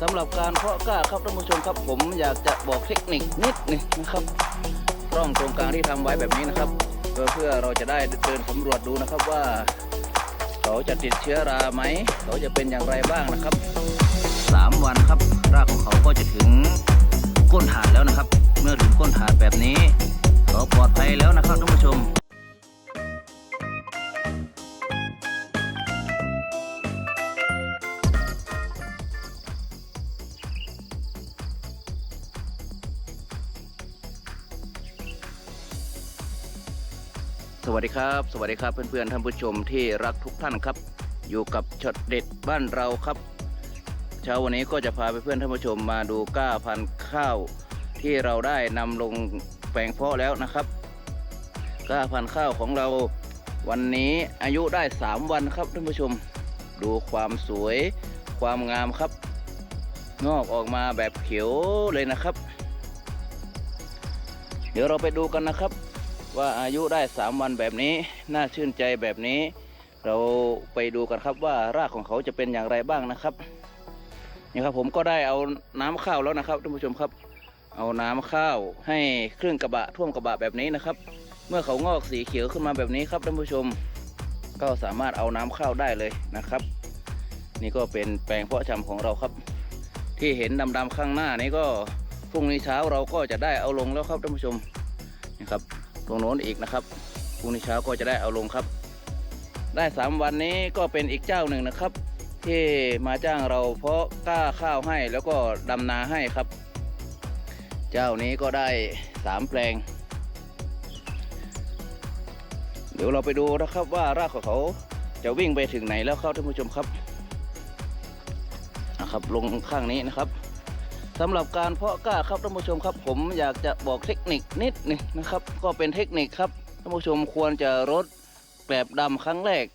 สำหรับการเพาะกล้าครับท่านผู้ชมครับ ผมอยากจะบอกเทคนิคนิดหนึงนะครับร่องตรงกลางที่ทำไว้แบบนี้นะครับเพื่อเพื่อเราจะได้เดินสำรวจดูนะครับว่า เขาจะติดเชื้อราไหมเขาจะเป็นอย่างไรบ้างนะครับสามวันครับ รากของเขาก็จะถึงก้นถาดแล้วนะครับ เมื่อถึงก้นถาดแบบนี้ เขาปลอดภัยแล้วนะครับท่านผู้ชม สวัสดีครับ สวัสดีครับเพื่อนๆท่านผู้ชมที่รักทุกท่านครับ อยู่กับช็อตเด็ดบ้านเราครับ เช้าวันนี้ก็จะพาเพื่อนๆท่านผู้ชมมาดูก้าพันธุ์ข้าว ที่เราได้นำลงแปลงเพาะแล้วนะครับก้าพันธุ์ข้าวของเราวันนี้อายุได้ 3 วันครับท่านผู้ชม ดูความสวยความงามครับ งอกออกมาแบบเขียวเลยนะครับ เดี๋ยวเราไปดูกันนะครับ ว่าอายุได้ 3 วันแบบนี้ น่าชื่นใจแบบนี้ เราไปดูกันครับว่ารากของเขาจะเป็นอย่างไรบ้างนะครับนี่ครับผมก็ได้เอาน้ำข้าวแล้วนะครับท่านผู้ชมครับ เอาน้ำข้าวให้ครึ่งกระบะท่วมกระบะแบบนี้นะครับ เมื่อเขางอกสีเขียวขึ้นมาแบบนี้ครับท่านผู้ชม ก็สามารถเอาน้ำข้าวได้เลยนะครับ นี่ก็เป็นแปลงเพาะชำของเราครับ ที่เห็นดำๆข้างหน้านี้ก็พรุ่งนี้เช้าเราก็จะได้เอาลงแล้วครับท่านผู้ชมนะครับ ตรงโน้นอีกนะครับพรุ่งนี้เช้าก็จะได้เอาลงครับ ได้สามวันนี้ก็เป็นอีกเจ้าหนึ่งนะครับ ที่มาจ้างเราเพาะกล้าข้าวให้แล้วก็ดำนาให้ครับ เจ้านี้ก็ได้สามแปลง เดี๋ยวเราไปดูนะครับว่ารากของเขาจะวิ่งไปถึงไหนแล้วครับท่านผู้ชมครับนะครับ ลงข้างนี้นะครับ สำหรับการเพาะกล้าครับท่านผู้ชมครับ ผมอยากจะบอกเทคนิคนิดหนึงนะครับ ก็เป็นเทคนิคครับท่านผู้ชมควรจะรดแกลบดำครั้งแรก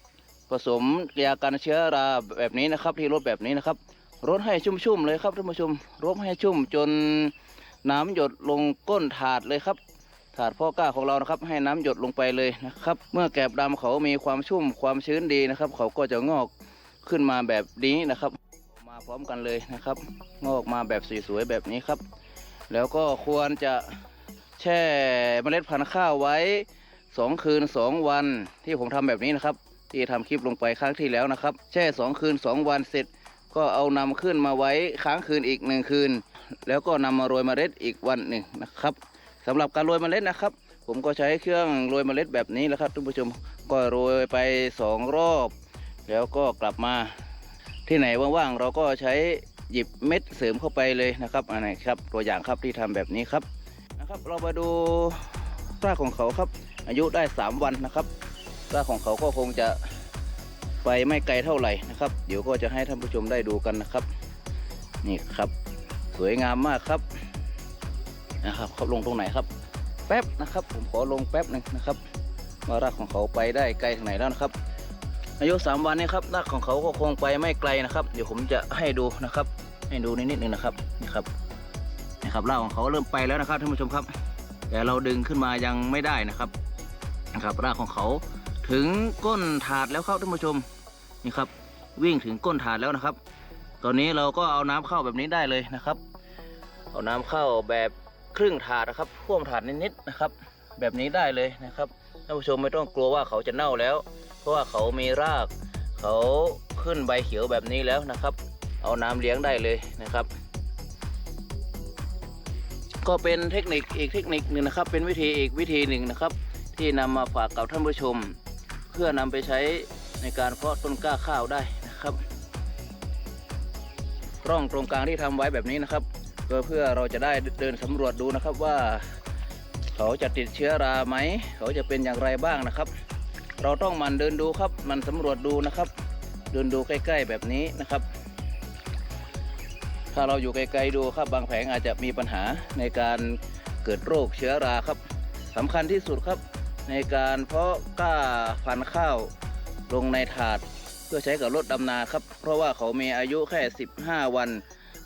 ผสมยากันเชื้อราแบบนี้นะครับ ที่รดแบบนี้นะครับรดให้ชุ่มๆเลยครับท่านผู้ชมรดให้ชุ่มจนน้ำหยดลงก้นถาดเลยครับ ถาดพาะกล้าของเรานะครับ ให้น้ำหยดลงไปเลยนะครับ เมื่อแกลบดำเขามีความชุ่มความชื้นดีนะครับ เขาก็จะงอกขึ้นมาแบบนี้นะครับ มาพร้อมกันเลยนะครับ งอกมาแบบสวยๆแบบนี้ครับ แล้วก็ควรจะแช่เมล็ดพันธุ์ข้าวไว้ 2 คืน 2 วันที่ผมทำแบบนี้นะครับ ที่ทำคลิปลงไปครั้งที่แล้วนะครับ แช่ 2 คืน 2 วันเสร็จ ก็เอานำขึ้นมาไว้ค้างคืนอีกหนึ่งคืน แล้วก็นำมาโรยเมล็ดอีกวันหนึ่งนะครับสำหรับการโรยเมล็ดนะครับ ผมก็ใช้เครื่องโรยเมล็ดแบบนี้แหละครับท่านผู้ชมก็โรยไปสองรอบ แล้วก็กลับมา ที่ไหนว่างๆเราก็ใช้หยิบเม็ดเสริมเข้าไปเลยนะครับอันไหนครับตัวอย่างครับที่ทำแบบนี้ครับนะครับ เรามาดูรากของเขาครับ อายุได้ 3 วันนะครับรากของเขาก็คงจะไปไม่ไกลเท่าไหร่นะครับ เดี๋ยวก็จะให้ท่านผู้ชมได้ดูกันนะครับ นี่ครับ สวยงามมากครับนะครับเขาลงตรงไหนครับ แป๊บนะครับ ผมขอลงแป๊บหนึ่งนะครับว่ารากของเขาไปได้ไกลถึงไหนแล้วนะครับ อายุ 3 วันนี้ครับรากของเขาก็คงไปไม่ไกลนะครับ เดี๋ยวผมจะให้ดูนะครับ ให้ดูนิดนิดนึงนะครับนี่ครับนี่ครับรากของเขาเริ่มไปแล้วนะครับท่านผู้ชมครับ แต่เราดึงขึ้นมายังไม่ได้นะครับนะครับรากของเขาถึงก้นถาดแล้วครับท่านผู้ชมนี่ครับ วิ่งถึงก้นถาดแล้วนะครับ ตอนนี้เราก็เอาน้ำเข้าแบบนี้ได้เลยนะครับ เอาน้ำเข้าแบบครึ่งถาดนะครับท่วมถาดนิดๆนะครับ แบบนี้ได้เลยนะครับ ท่านผู้ชมไม่ต้องกลัวว่าเขาจะเน่าแล้ว เพราะว่าเขามีราก เขาขึ้นใบเขียวแบบนี้แล้วนะครับ เอาน้ำเลี้ยงได้เลยนะครับ ก็เป็นเทคนิคอีกเทคนิคหนึ่งนะครับ เป็นวิธีอีกวิธีหนึ่งนะครับ ที่นำมาฝากกับท่านผู้ชม เพื่อนำไปใช้ในการเพาะต้นกล้าข้าวได้นะครับร่องตรงกลางที่ทำไว้แบบนี้นะครับเพื่อเพื่อเราจะได้เดินสำรวจดูนะครับว่า เขาจะติดเชื้อราไหม เขาจะเป็นอย่างไรบ้างนะครับ เราต้องมันเดินดูครับ มันสำรวจดูนะครับ เดินดูใกล้ ๆแบบนี้นะครับ ถ้าเราอยู่ไกลๆดูครับบางแผงอาจจะมีปัญหาในการเกิดโรคเชื้อราครับสำคัญที่สุดครับ ในการเพาะกล้าพันข้าวลงในถาด เพื่อใช้กับรถดำนาครับ เพราะว่าเขามีอายุแค่ 15 วัน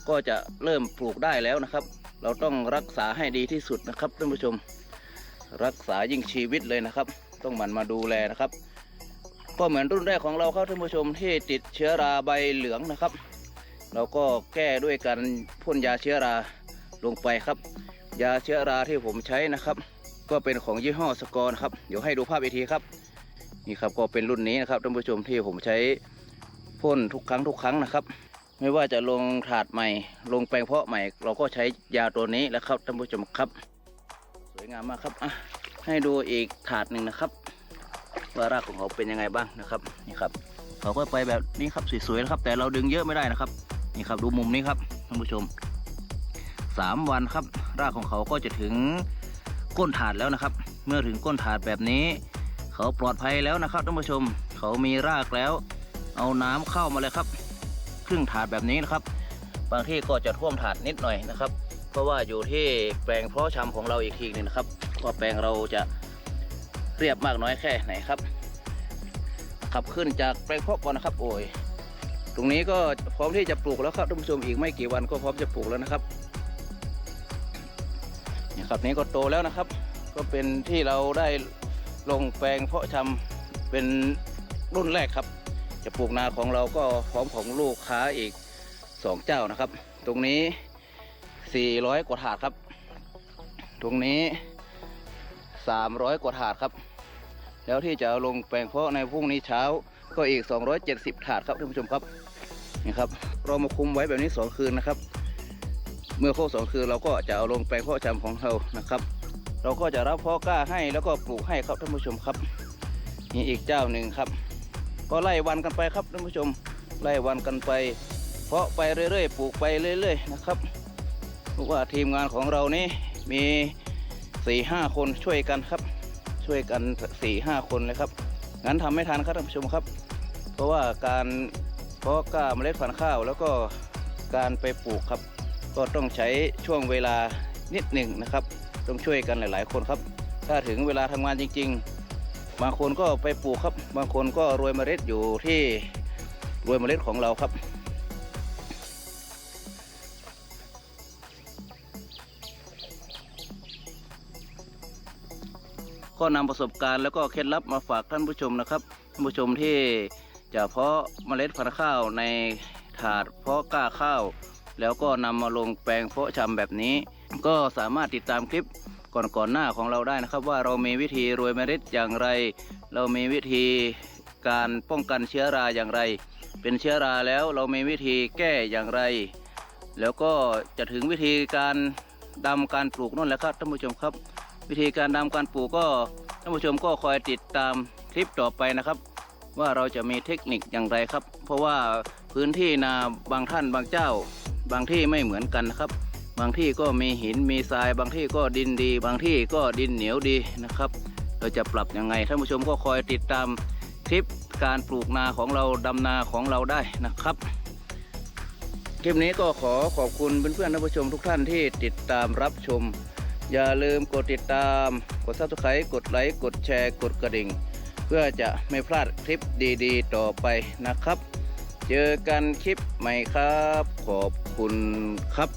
ก็จะเริ่มปลูกได้แล้วนะครับ เราต้องรักษาให้ดีที่สุดนะครับท่านผู้ชม รักษายิ่งชีวิตเลยนะครับ ต้องหมั่นมาดูแลนะครับก็เหมือนรุ่นแรกของเราครับท่านผู้ชมที่ติดเชื้อราใบเหลืองนะครับ เราก็แก้ด้วยการพ่นยาเชื้อราลงไปครับ ยาเชื้อราที่ผมใช้นะครับ ก็เป็นของยี่ห้อสกอร์ครับเดี๋ยวให้ดูภาพอีกทีครับนี่ครับก็เป็นรุ่นนี้นะครับท่านผู้ชมที่ผมใช้พ่นทุกครั้งทุกครั้งนะครับ ไม่ว่าจะลงถาดใหม่ ลงแปลงเพาะใหม่ เราก็ใช้ยาตัวนี้แล้วครับท่านผู้ชมครับ สวยงามมากครับอะให้ดูอีกถาดหนึ่งนะครับว่ารากของเขาเป็นยังไงบ้างนะครับนี่ครับเขาก็ไปแบบนี้ครับสวยๆนะครับ แต่เราดึงเยอะไม่ได้นะครับ นี่ครับดูมุมนี้ครับท่านผู้ชมสามวันครับ รากของเขาก็จะถึงก้นถาดแล้วนะครับ เมื่อถึงก้นถาดแบบนี้ เขาปลอดภัยแล้วนะครับท่านผู้ชม เขามีรากแล้ว เอาน้ำเข้ามาเลยครับ ครึ่งถาดแบบนี้นะครับ บางที่ก็จะท่วมถาดนิดหน่อยนะครับ เพราะว่าอยู่ที่แปลงเพาะชำของเราอีกทีหนึงนะครับว่าแปลงเราจะเรียบมากน้อยแค่ไหนครับ ขับขึ้นจากแปลงเพาะก่อนนะครับ โอ้ยตรงนี้ก็พร้อมที่จะปลูกแล้วครับท่านผู้ชมอีกไม่กี่วันก็พร้อมจะปลูกแล้วนะครับนี่ครับนี้ก็โตแล้วนะครับ ก็เป็นที่เราได้ลงแปลงเพาะชำเป็นรุ่นแรกครับ จะปลูกนาของเราก็พร้อมของลูกค้าอีกสองเจ้านะครับ ตรงนี้ 400 กว่าถาดครับ ตรงนี้ 300 กว่าถาดครับ แล้วที่จะลงแปลงเพาะในพรุ่งนี้เช้าก็อีก 270 ถาดครับท่านผู้ชมครับนี่ครับเรามาคุมไว้แบบนี้ 2 คืนนะครับ เมื่อครบสองคืนเราก็จะเอาลงแปลงเพาะชำของเรานะครับเราก็จะรับเพาะกล้าให้แล้วก็ปลูกให้ครับท่านผู้ชมครับ นี่อีกเจ้าหนึ่งครับ ก็ไล่วันกันไปครับท่านผู้ชมไล่วันกันไป เพาะไปเรื่อยๆปลูกไปเรื่อย ๆ นะครับเพราะว่าทีมงานของเรานี่มีสี่ห้าคนช่วยกันครับ ช่วยกันสี่ห้าคนเลยครับงั้นทำไม่ทันครับท่านผู้ชมครับ เพราะว่าการเพาะกล้าเมล็ดพันธุ์ข้าว แล้วก็การไปปลูกครับ ก็ต้องใช้ช่วงเวลานิดหนึ่งนะครับ ต้องช่วยกันหลาย ๆ คนครับ ถ้าถึงเวลาทำงานจริง ๆ บางคนก็ไปปลูกครับ บางคนก็โรวยเมล็ดอยู่ที่โรวยเมล็ดของเราครับก็นำประสบการณ์แล้วก็เคล็ดลับมาฝากท่านผู้ชมนะครับท่านผู้ชมที่จะเพาะเมล็ดพันธุ์ข้าวในถาดเพาะก้าข้าว แล้วก็นำมาลงแปลงเพาะชำแบบนี้ ก็สามารถติดตามคลิป ก่อนก่อนๆหน้าของเราได้นะครับ ว่าเรามีวิธีโรวยเมล็ดอย่างไร เรามีวิธีการป้องกันเชื้อราอย่างไร เป็นเชื้อราแล้วเรามีวิธีแก้อย่างไร แล้วก็จะถึงวิธีการดำการปลูกนั่นแหละครับท่านผู้ชมครับ วิธีการดำการปลูกก็ท่านผู้ชมก็คอยติดตามคลิปต่อไปนะครับ ว่าเราจะมีเทคนิคอย่างไรครับ เพราะว่าพื้นที่นาบางท่านบางเจ้า บางที่ไม่เหมือนกันนะครับ บางที่ก็มีหินมีทราย บางที่ก็ดินดี บางที่ก็ดินเหนียวดีนะครับ เราจะปรับยังไงท่านผู้ชมก็คอยติดตามคลิปการปลูกนาของเราดำนาของเราได้นะครับ คลิปนี้ก็ขอขอบคุณเพื่อนๆท่านผู้ชมทุกท่านที่ติดตามรับชม อย่าลืมกดติดตาม กด subscribe กดไลค์กดแชร์กดกระดิ่ง เพื่อจะไม่พลาดคลิปดีๆ ต่อไปนะครับ เจอกันคลิปใหม่ครับ ขอบคุณครับ